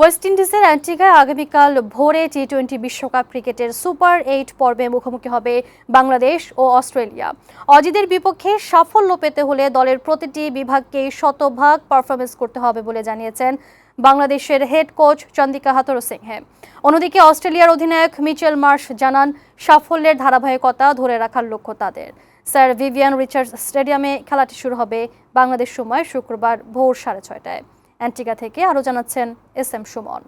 West ইন্ডিজের অ্যান্টিগায় আগামীকাল ভোরে টি টোয়েন্টি বিশ্বকাপ ক্রিকেটের সুপার এইট পর্বে মুখোমুখি হবে বাংলাদেশ ও অস্ট্রেলিয়া। অজিদের বিপক্ষে সাফল্য পেতে হলে দলের প্রতিটি বিভাগকে শতভাগ পারফরমেন্স করতে হবে বলে জানিয়েছেন বাংলাদেশের হেড কোচ চন্দিকা হাতর সিংহে। অন্যদিকে অস্ট্রেলিয়ার অধিনায়ক মিচেল মার্শ জানান, সাফল্যের ধারাবাহিকতা ধরে রাখার লক্ষ্য তাদের। স্যার ভিভিয়ান রিচার্ড স্টেডিয়ামে খেলাটি শুরু হবে বাংলাদেশ সময় শুক্রবার ভোর সাড়ে ছয়টায়। অ্যান্টিগা থেকে আরও জানাচ্ছেন S M Suman.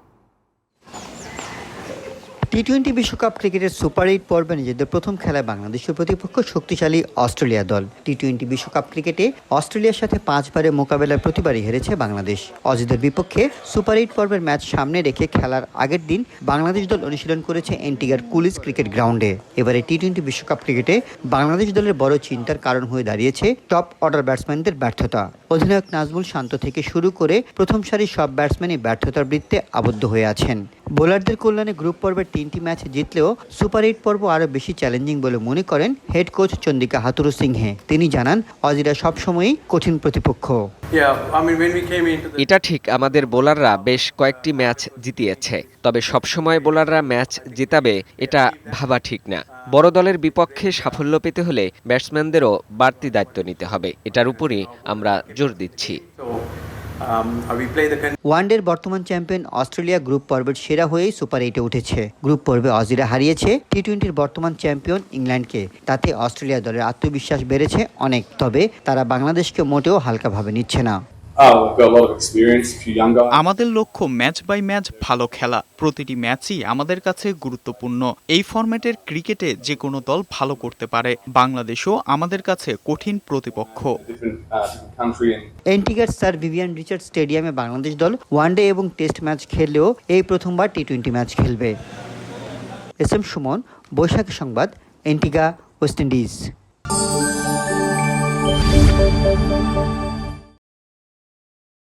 T twenty বিশ্বকাপ ক্রিকেটের সুপার এইট পর্বে নিজেদের প্রথম খেলায় বাংলাদেশের প্রতিপক্ষ শক্তিশালী অস্ট্রেলিয়া দল। টি টোয়েন্টি বিশ্বকাপ ক্রিকেটে অস্ট্রেলিয়ার সাথে পাঁচবারের মোকাবেলায় প্রতিবারই হেরেছে বাংলাদেশ। অজিদের বিপক্ষে সুপার এইট পর্বের ম্যাচ সামনে রেখে খেলার আগের দিন বাংলাদেশ দল অনুশীলন করেছে এন্টিগার কুলিস ক্রিকেট গ্রাউন্ডে। এবারে টি টোয়েন্টি বিশ্বকাপ ক্রিকেটে বাংলাদেশ দলের বড় চিন্তার কারণ হয়ে দাঁড়িয়েছে টপ অর্ডার ব্যাটসম্যানদের ব্যর্থতা। অধিনায়ক নাজমুল শান্ত থেকে শুরু করে প্রথম সারির সব ব্যাটসম্যানই ব্যর্থতার বৃত্তে আবদ্ধ হয়ে আছেন। বোলারদের কল্যাণে গ্রুপ পর্বের তিনটি ম্যাচ জিতলেও সুপার এইট পর্ব আরও বেশি চ্যালেঞ্জিং বলে মনে করেন হেড কোচ চন্দিকা হাতুরু সিংহে। তিনি জানান অজিরা সবসময়ই কঠিন প্রতিপক্ষ। এটা ঠিক আমাদের বোলাররা বেশ কয়েকটি ম্যাচ জিতিয়েছে। তবে সবসময় বোলাররা ম্যাচ জেতাবে এটা ভাবা ঠিক না। বড় দলের বিপক্ষে সাফল্য পেতে হলে ব্যাটসম্যানদেরও বাড়তি দায়িত্ব নিতে হবে। এটার উপরই আমরা জোর দিচ্ছি। Um, con- ওয়ানডের বর্তমান চ্যাম্পিয়ন অস্ট্রেলিয়া গ্রুপ পর্বের সেরা হয়েই সুপার এইটে উঠেছে। গ্রুপ পর্বে অজিরা হারিয়েছে টি টোয়েন্টির বর্তমান চ্যাম্পিয়ন ইংল্যান্ডকে। তাতে অস্ট্রেলিয়া দলের আত্মবিশ্বাস বেড়েছে অনেক তবে তারা বাংলাদেশকে মোটেও হালকাভাবে নিচ্ছে না। We've got a lot of experience, a few young guys. আমাদের লক্ষ্য ম্যাচ বাই ম্যাচ ভালো খেলা। প্রতিটি ম্যাচই আমাদের কাছে গুরুত্বপূর্ণ। এই ফরম্যাটের ক্রিকেটে যে কোনো দল ভালো করতে পারে। বাংলাদেশও আমাদের কাছে কঠিন প্রতিপক্ষ। এন্টিগার স্যার ভিভিয়ান রিচার্ড স্টেডিয়ামে বাংলাদেশ দল ওয়ানডে এবং টেস্ট ম্যাচ খেললেও এই প্রথমবার টি টোয়েন্টি ম্যাচ খেলবে। এস এম সুমন বৈশাখী সংবাদ এন্টিগা ওয়েস্ট ইন্ডিজ